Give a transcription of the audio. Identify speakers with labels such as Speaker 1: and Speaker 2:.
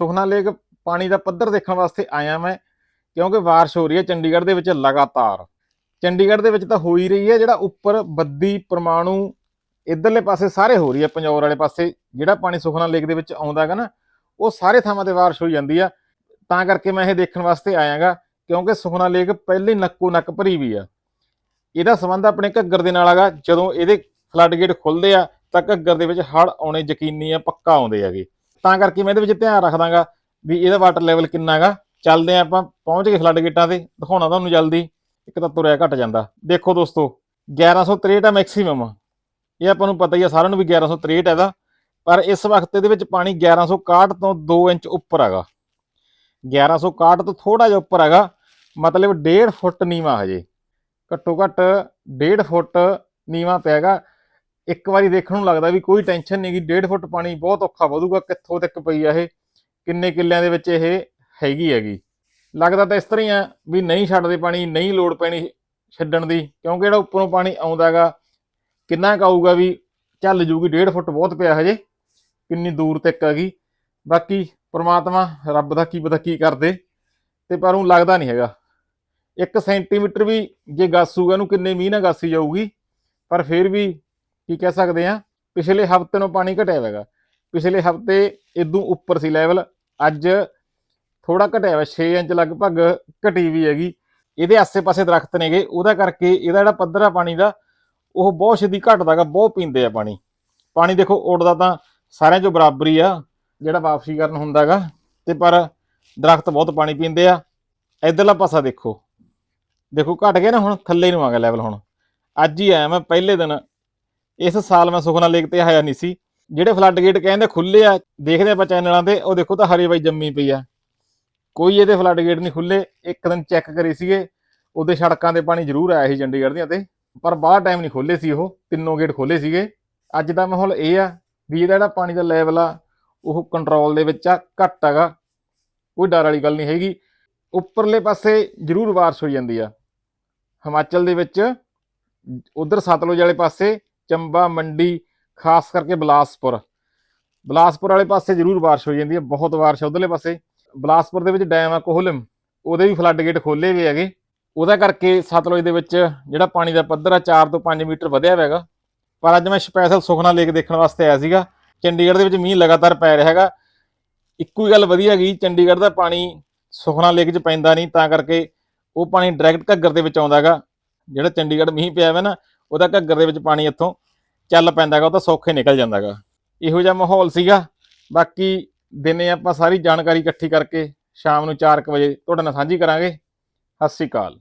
Speaker 1: Sukhna lake ਪਾਣੀ ਦਾ ਪੱਧਰ ਦੇਖਣ ਵਾਸਤੇ ਆਇਆ ਮੈਂ, ਕਿਉਂਕਿ ਬਾਰਿਸ਼ ਹੋ ਰਹੀ ਹੈ ਚੰਡੀਗੜ੍ਹ ਦੇ ਵਿੱਚ ਲਗਾਤਾਰ। ਚੰਡੀਗੜ੍ਹ ਦੇ ਵਿੱਚ ਤਾਂ ਹੋ ਹੀ ਰਹੀ ਹੈ, ਜਿਹੜਾ ਉੱਪਰ ਬੱਦੀ ਪਰਮਾਣੂ ਇਧਰਲੇ ਪਾਸੇ ਸਾਰੇ ਹੋ ਰਹੀ ਹੈ, ਪੰਜੌਰ ਵਾਲੇ ਪਾਸੇ, ਜਿਹੜਾ ਪਾਣੀ ਸੁਖਨਾ ਲੇਕ ਦੇ ਵਿੱਚ ਆਉਂਦਾ ਹੈਗਾ ਨਾ, ਉਹ ਸਾਰੇ ਥਾਵਾਂ ਤੇ ਬਾਰਿਸ਼ ਹੋਈ ਜਾਂਦੀ ਆ। ਤਾਂ ਕਰਕੇ ਮੈਂ ਇਹ ਦੇਖਣ ਵਾਸਤੇ ਆਇਆਗਾ, ਕਿਉਂਕਿ ਸੁਖਨਾ ਲੇਕ ਪਹਿਲੇ ਨੱਕੋ ਨੱਕ ਭਰੀ ਵੀ ਆ। ਇਹਦਾ ਸੰਬੰਧ ਆਪਣੇ ਘੱਗਰ ਦੇ ਨਾਲ ਹੈਗਾ, ਜਦੋਂ ਇਹਦੇ ਫਲੱਡ ਗੇਟ ਖੁੱਲਦੇ ਆ, ਤਾਂ ਘੱਗਰ ਦੇ ਵਿੱਚ ਹੜ ਆਉਣੇ ਯਕੀਨੀ ਆ, ਪੱਕਾ ਆਉਂਦੇ ਹੈਗੇ। ਤਾਂ ਕਰਕੇ ਮੈਂ ਇਹਦੇ ਵਿੱਚ ਧਿਆਨ ਰੱਖਦਾਗਾ ਵੀ ਇਹਦਾ ਵਾਟਰ ਲੈਵਲ ਕਿੰਨਾ ਹੈਗਾ ਚੱਲਦੇ ਆ ਆਪਾਂ, ਪਹੁੰਚ ਗਏ ਫਲੱਡ ਗੇਟਾਂ ਤੇ, ਦਿਖਾਉਣਾ ਤੁਹਾਨੂੰ ਜਲਦੀ, ਇੱਕ ਤਾਂ ਤੁਰਿਆ ਘਟ ਜਾਂਦਾ। ਦੇਖੋ ਦੋਸਤੋ 1163 ਆ ਮੈਕਸਿਮਮ ਇਹ ਆਪਾਂ ਨੂੰ ਪਤਾ ਹੀ ਆ, ਸਾਰਿਆਂ ਨੂੰ ਵੀ 1163 ਇਹਦਾ। ਪਰ ਇਸ ਵਕਤ ਇਹਦੇ ਵਿੱਚ ਪਾਣੀ 1161 ਤੋਂ 2 ਇੰਚ ਉੱਪਰ ਹੈਗਾ। 1161 ਤੋਂ ਥੋੜਾ ਜਿਹਾ ਉੱਪਰ ਹੈਗਾ, ਮਤਲਬ 1.5 ਫੁੱਟ ਨੀਵਾ ਹਜੇ। ਘੱਟੋ ਘੱਟ 1.5 ਫੁੱਟ ਨੀਵਾ ਪੈਗਾ ਇੱਕ ਵਾਰੀ ਦੇਖਣ ਨੂੰ ਲੱਗਦਾ ਵੀ ਕੋਈ ਟੈਨਸ਼ਨ ਨਹੀਂ ਗੀ 1.5 ਫੁੱਟ ਪਾਣੀ ਬਹੁਤ ਔਖਾ ਵਧੂਗਾ, ਕਿੱਥੋਂ ਤੱਕ ਪਈ ਆ ਇਹ, ਕਿੰਨੇ ਕਿੱਲਿਆਂ ਦੇ ਵਿੱਚ ਇਹ ਹੈਗੀ ਹੈਗੀ। ਲੱਗਦਾ ਤਾਂ ਇਸ ਤਰ੍ਹਾਂ ਹੀ ਆ ਵੀ ਨਹੀਂ ਛੱਡਦੇ ਪਾਣੀ, ਨਹੀਂ ਲੋੜ ਪੈਣੀ ਛੱਡਣ ਦੀ, ਕਿਉਂਕਿ ਜਿਹੜਾ ਉੱਪਰੋਂ ਪਾਣੀ ਆਉਂਦਾਗਾ ਕਿੰਨਾ ਕੁ ਆਊਗਾ ਵੀ ਚੱਲ ਜੂਗੀ 1.5 ਫੁੱਟ ਬਹੁਤ ਪਿਆ ਹਜੇ, ਕਿੰਨੀ ਦੂਰ ਤੱਕ ਹੈਗੀ ਬਾਕੀ ਪ੍ਰਮਾਤਮਾ ਰੱਬ ਦਾ ਕੀ ਪਤਾ ਕੀ ਕਰਦੇ, ਤੇ ਪਰ ਉਹ ਲੱਗਦਾ ਨਹੀਂ ਹੈਗਾ। 1 ਸੈਂਟੀਮੀਟਰ ਵੀ ਜੇ ਗਾਸੂਗਾ, ਇਹਨੂੰ ਕਿੰਨੇ ਮੀਂਹ ਨਾਲ ਗਾਸੀ ਜਾਊਗੀ, ਪਰ ਫਿਰ ਵੀ ਕੀ ਕਹਿ ਸਕਦੇ ਆ ਪਿਛਲੇ ਹਫ਼ਤੇ ਨੂੰ ਪਾਣੀ ਘਟਿਆ ਹੋਵੇਗਾ ਪਿਛਲੇ ਹਫ਼ਤੇ ਇਦੋਂ ਉੱਪਰ ਸੀ ਲੈਵਲ ਅੱਜ ਥੋੜਾ ਘਟਿਆ ਹੋਇਆ 6 ਇੰਚ ਲਗਭਗ ਘਟੀ ਵੀ ਹੈਗੀ। ਇਹਦੇ ਆਸੇ-ਪਾਸੇ ਦਰਖਤ ਨੇਗੇ, ਉਹਦਾ ਕਰਕੇ ਇਹਦਾ ਜਿਹੜਾ ਪੱਧਰ ਆ ਪਾਣੀ ਦਾ, ਉਹ ਬਹੁਤ ਛੇਤੀ ਘਟਦਾਗਾ ਬਹੁਤ ਪੀਂਦੇ ਆ ਪਾਣੀ। ਪਾਣੀ ਦੇਖੋ, ਉੱਡਦਾ ਤਾਂ ਸਾਰਿਆਂ 'ਚੋਂ ਬਰਾਬਰੀ ਆ, ਜਿਹੜਾ ਵਾਪਸੀ ਕਰਨ ਹੁੰਦਾਗਾ ਤੇ ਪਰ ਦਰਖਤ ਬਹੁਤ ਪਾਣੀ ਪੀਂਦੇ ਆ। ਇਧਰਲਾ ਪਾਸਾ ਦੇਖੋ। ਦੇਖੋ, ਘਟ ਗਿਆ ਨਾ ਹੁਣ, ਥੱਲੇ ਨੂੰ ਆ ਗਿਆ ਲੈਵਲ ਹੁਣ। ਅੱਜ ਹੀ ਆਇਆ ਮੈਂ, ਪਹਿਲੇ ਦਿਨ ਇਸ ਸਾਲ ਮੈਂ ਸੁਖਨਾ ਲੇਕ ਤੇ ਆਇਆ ਨਹੀਂ ਸੀ। ਜਿਹੜੇ ਫਲੱਡ ਗੇਟ ਕਹਿੰਦੇ ਖੁੱਲੇ ਆ, ਦੇਖਦੇ ਆਪਾਂ ਚੈਨਲਾਂ ਤੇ, ਉਹ ਦੇਖੋ ਤਾਂ ਹਰੇ ਬਾਈ ਜੰਮੀ ਪਈ ਆ। ਕੋਈ ਇਹਦੇ ਫਲੱਡ ਗੇਟ ਨਹੀਂ ਖੁੱਲੇ ਇੱਕ ਦਿਨ ਚੈੱਕ ਕਰੇ ਸੀਗੇ, ਉਹਦੇ ਸੜਕਾਂ ਤੇ ਪਾਣੀ ਜ਼ਰੂਰ ਆਇਆ ਸੀ ਚੰਡੀਗੜ੍ਹ ਦੀਆਂ ਤੇ, ਪਰ ਬਾਹਰ ਟਾਈਮ ਨਹੀਂ ਖੋਲੇ ਸੀ ਉਹ, ਤਿੰਨੋਂ ਗੇਟ ਖੋਲੇ ਸੀਗੇ। ਅੱਜ ਦਾ ਮਾਹੌਲ ਇਹ ਆ ਵੀ ਇਹਦਾ ਜਿਹੜਾ ਪਾਣੀ ਦਾ ਲੈਵਲ ਆ, ਉਹ ਕੰਟਰੋਲ ਦੇ ਵਿੱਚ ਆ, ਘੱਟ ਹੈਗਾ, ਕੋਈ ਡਰ ਵਾਲੀ ਗੱਲ ਨਹੀਂ ਹੈਗੀ। ਉੱਪਰਲੇ ਪਾਸੇ ਜ਼ਰੂਰ ਬਾਰਿਸ਼ ਹੋਈ ਜਾਂਦੀ ਆ। ਹਿਮਾਚਲ ਦੇ ਵਿੱਚ, ਉਧਰ ਸਤਲੁਜ ਵਾਲੇ ਪਾਸੇ ਚੰਬਾ ਮੰਡੀ, ਖਾਸ ਕਰਕੇ ਬਲਾਸਪੁਰ। ਬਲਾਸਪੁਰ ਵਾਲੇ ਪਾਸੇ ਜ਼ਰੂਰ ਬਾਰਿਸ਼ ਹੋ ਜਾਂਦੀ ਹੈ, ਬਹੁਤ ਬਾਰਿਸ਼ ਉਧਰਲੇ ਪਾਸੇ। ਬਲਾਸਪੁਰ ਦੇ ਵਿੱਚ ਡੈਮ ਆ ਕੋਹਲਮ, ਉਹਦੇ ਵੀ ਫਲੱਡ ਗੇਟ ਖੋਲੇ ਹੋਏ ਹੈਗੇ। ਉਹਦਾ ਕਰਕੇ ਸਤਲੁਜ ਦੇ ਵਿੱਚ ਜਿਹੜਾ ਪਾਣੀ ਦਾ ਪੱਧਰ ਆ 4 ਤੋਂ 5 ਮੀਟਰ ਵਧਿਆ ਹੋਇਆ ਪਰ ਅੱਜ ਮੈਂ ਸਪੈਸ਼ਲ ਸੁਖਨਾ ਲੇਕ ਦੇਖਣ ਵਾਸਤੇ ਆਇਆ ਸੀਗਾ। ਚੰਡੀਗੜ੍ਹ ਦੇ ਵਿੱਚ ਮੀਂਹ ਲਗਾਤਾਰ ਪੈ ਰਿਹਾ ਹੈਗਾ। ਇੱਕੋ ਹੀ ਗੱਲ ਵਧੀਆ ਹੈਗੀ, ਚੰਡੀਗੜ੍ਹ ਦਾ ਪਾਣੀ ਸੁਖਨਾ ਲੇਕ 'ਚ ਪੈਂਦਾ ਨਹੀਂ, ਤਾਂ ਕਰਕੇ ਉਹ ਪਾਣੀ ਡਾਇਰੈਕਟ ਘੱਗਰ ਦੇ ਵਿੱਚ ਆਉਂਦਾ ਹੈਗਾ। ਜਿਹੜਾ ਚੰਡੀਗੜ੍ਹ ਮੀਂਹ ਪਿਆ ਹੋਇਆ ਨਾ, ਉਹਦਾ ਘੱਗਰ ਦੇ ਵਿੱਚ ਪਾਣੀ ਇੱਥੋਂ ਚੱਲ ਪੈਂਦਾ ਹੈਗਾ ਉਹ ਤਾਂ ਸੌਖੇ ਨਿਕਲ ਜਾਂਦਾ ਹੈਗਾ ਇਹੋ ਜਿਹਾ ਮਾਹੌਲ ਸੀਗਾ। ਬਾਕੀ ਦਿਨੇ ਆਪਾਂ ਸਾਰੀ ਜਾਣਕਾਰੀ ਇਕੱਠੀ ਕਰਕੇ ਸ਼ਾਮ ਨੂੰ 4:00 ਵਜੇ ਤੁਹਾਡੇ ਨਾਲ ਸਾਂਝੀ ਕਰਾਂਗੇ। ਸਤਿ ਸ਼੍ਰੀ ਅਕਾਲ।